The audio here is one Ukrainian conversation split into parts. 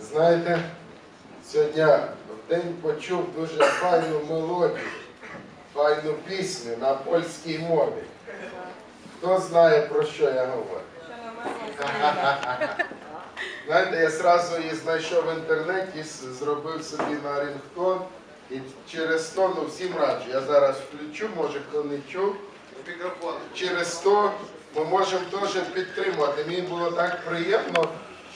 Знаєте, сьогодні в день почув дуже файну мелодію, файну пісню на польській мові. Хто знає, про що я говорю? Знаєте, я одразу її знайшов в інтернеті, зробив собі на рингтон і через то, ну всім раджу. Я зараз включу, може хто не чув. Через то ми можемо теж підтримувати. Мені було так приємно,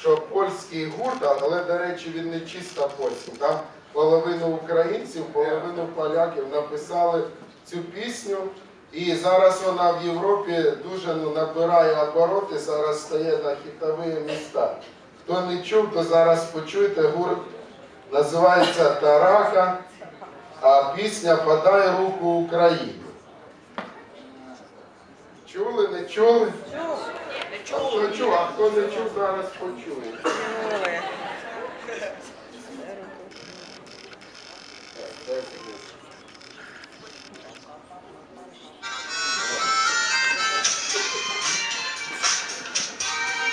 що польський гурт, але, до речі, він не чисто польський. Там половину українців, половину поляків написали цю пісню. І зараз вона в Європі дуже ну, набирає обороти, зараз стає на хітові міста. Хто не чув, то зараз почуйте, гурт називається Тарака, а пісня Подай руку Україні. Чули, не чули? Хто чув, а хто не чув, зараз почує.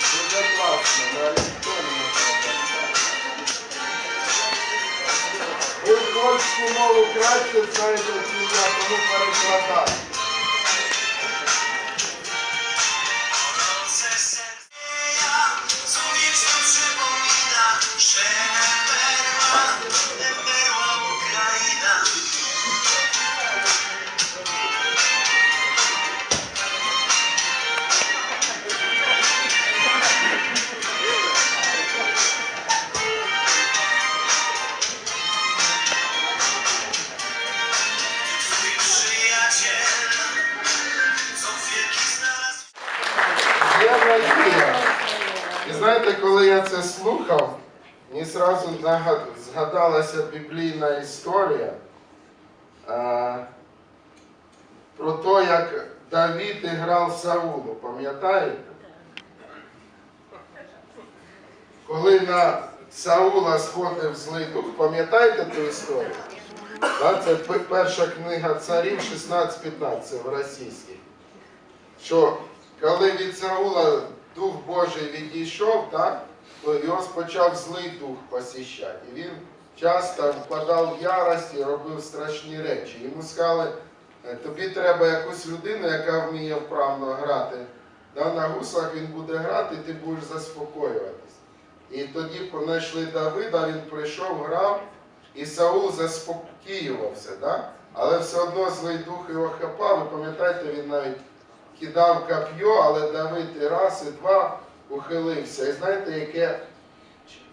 Дуже класно, на електронному Ви польську мову краще знаєте, ніж я, тому перекладаю. Знаєте, коли я це слухав, мені одразу згадалася біблійна історія а, про те, як Давід грав Саулу, пам'ятаєте? Коли на Саула сходив злий дух, пам'ятаєте ту історію? Це перша книга царів 16-15 в російській. Що коли від Саула Дух Божий відійшов, так, то його почав злий дух посіщати. І він часто впадав в ярость і робив страшні речі. Йому сказали, «Е, тобі треба якусь людину, яка вміє вправно грати. Да, на гуслах він буде грати, ти будеш заспокоюватись. І тоді знайшли Давида, він прийшов, грав, і Саул заспокоювався. Да? Але все одно злий дух його хапав, ви пам'ятаєте, він навіть кидав коп'ю, але Давид і раз, і два ухилився. І знаєте, яке,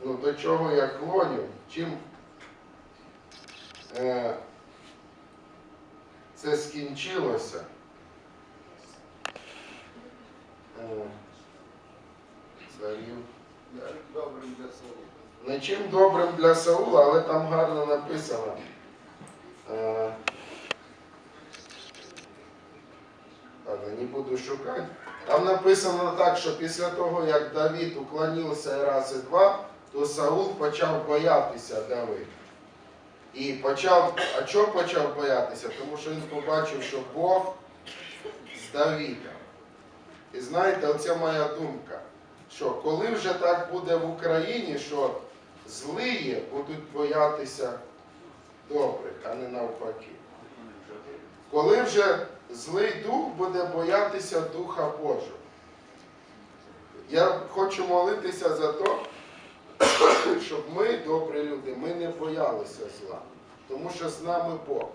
ну, до чого я клоню, чим е, це скінчилося. Е, царів. Добрим для Саула. Не чим добрим для Саула, але там гарно написано. Е, не буду шукати. Там написано так, що після того, як Давид уклонився раз і два, то Саул почав боятися Давида. І почав, а чого почав боятися? Тому що він побачив, що Бог з Давидом. І знаєте, оце моя думка, що коли вже так буде в Україні, що злиї будуть боятися добрих, а не навпаки. Коли вже злий дух буде боятися Духа Божого. Я хочу молитися за те, щоб ми, добрі люди, ми не боялися зла. Тому що з нами Бог.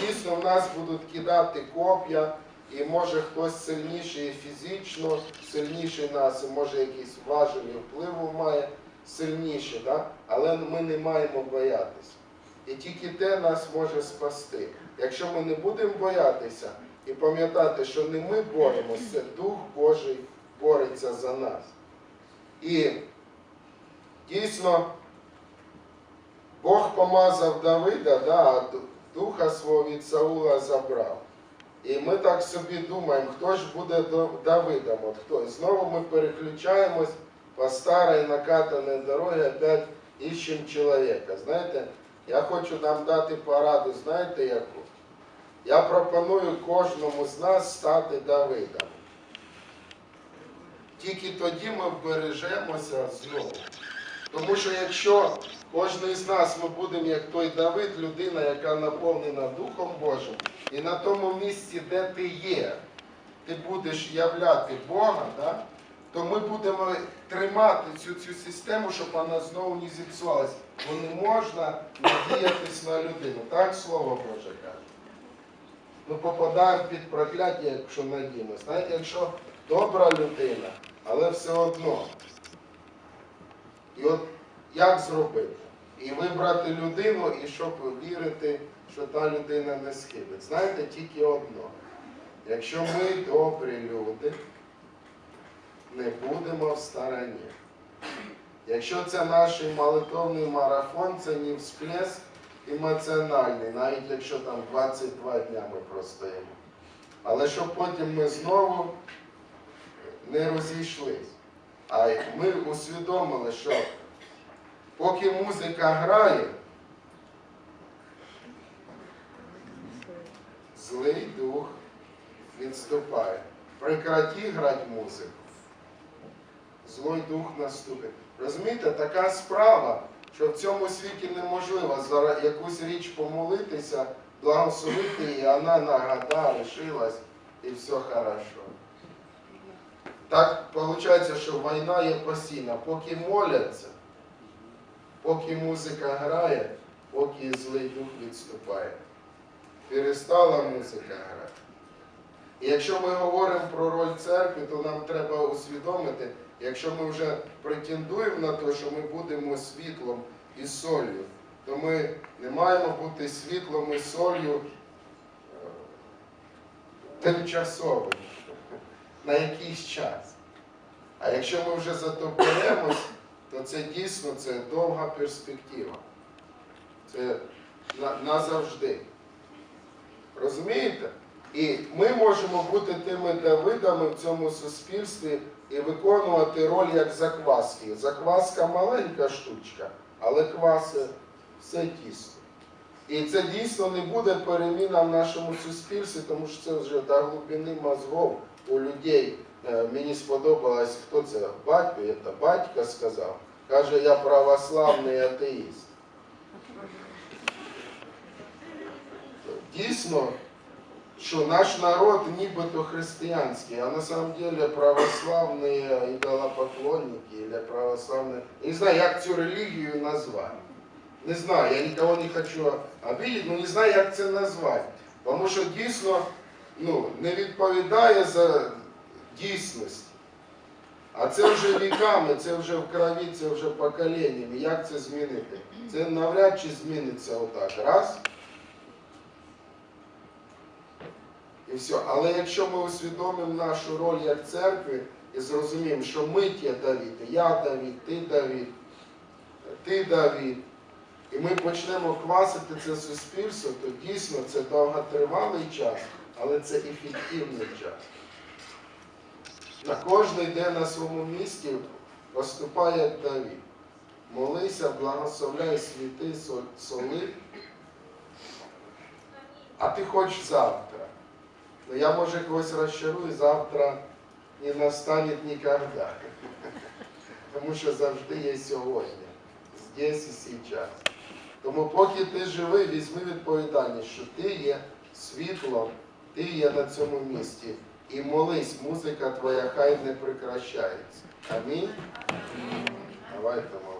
Дійсно, в нас будуть кидати коп'я, і може хтось сильніший фізично, сильніший нас, і може якісь важелі впливу має сильніше, да? але ми не маємо боятися. І тільки те нас може спасти. Якщо ми не будемо боятися і пам'ятати, що не ми боремося, це Дух Божий бореться за нас. І дійсно Бог помазав Давида, да, а духа свого від Саула забрав. І ми так собі думаємо, хто ж буде Давидом? От хто? Знову ми переключаємось по старій накатаній дорогі, опять іщемо чоловіка. Знаєте, я хочу нам дати пораду, знаєте яку? Я пропоную кожному з нас стати Давидом. Тільки тоді ми вбережемося знову. Тому що якщо кожен з нас ми будемо як той Давид, людина, яка наповнена Духом Божим, і на тому місці, де ти є, ти будеш являти Бога, да? то ми будемо тримати цю, цю систему, щоб вона знову не зіпсувалась. Бо не можна надіятись на людину. Так слово Боже каже. Ми попадаємо під прокляття, якщо надіємося. Знаєте, якщо добра людина, але все одно. І от як зробити? І вибрати людину, і щоб вірити, що та людина не схибить. Знаєте, тільки одно. Якщо ми добрі люди, не будемо в стороні. Якщо це наш молитовний марафон, це не всплеск емоціональний, навіть якщо там 22 дня ми простоїмо. Але щоб потім ми знову не розійшлись. А ми усвідомили, що поки музика грає, злий дух відступає. Прекраті грати музику. Злой дух наступить. Розумієте, така справа, що в цьому світі неможливо за якусь річ помолитися, благословити її, вона нагада, лишилась і все хорошо. Так виходить, що війна є постійна. Поки моляться, поки музика грає, поки злий дух відступає. Перестала музика грати. І якщо ми говоримо про роль церкви, то нам треба усвідомити, якщо ми вже претендуємо на те, що ми будемо світлом і солью, то ми не маємо бути світлом і солью е, тимчасовим, на якийсь час. А якщо ми вже за то то це дійсно це довга перспектива. Це назавжди. Розумієте? І ми можемо бути тими Давидами в цьому суспільстві і виконувати роль як закваски. Закваска маленька штучка, але кваси все тісто. І це дійсно не буде переміна в нашому суспільстві, тому що це вже до глибини мозгов у людей. Е, Мені сподобалось, хто це батько, це батько сказав. Каже, я православний атеїст. Дійсно, що наш народ нібито християнський, а на самом деле православные идолопоклонники или православные... Я не знаю, як цю релігію назвати. Не знаю, я нікого не хочу обидіти, але не знаю, як це назвати. Тому що дійсно ну, не відповідає за дійсність. А це вже віками, це вже в крові, це вже поколіннями. Як це змінити? Це навряд чи зміниться отак. Раз. І все. Але якщо ми усвідомимо нашу роль як церкви і зрозуміємо, що ми ті Давіди, я Давід, ти Давід, ти Давід, і ми почнемо квасити це суспільство, то дійсно це довготривалий час, але це ефективний час. На кожний день на своєму місці поступає Давід. Молися, благословляй світи, соли. А ти хочеш завтра. Но я, може, когось розчарую, завтра не настане ніколи. Тому що завжди є сьогодні, здесь і сейчас. Тому поки ти живий, візьми відповідальність, що ти є світлом, ти є на цьому місці. І молись, музика твоя хай не прекращається. Амінь. Давайте молимося.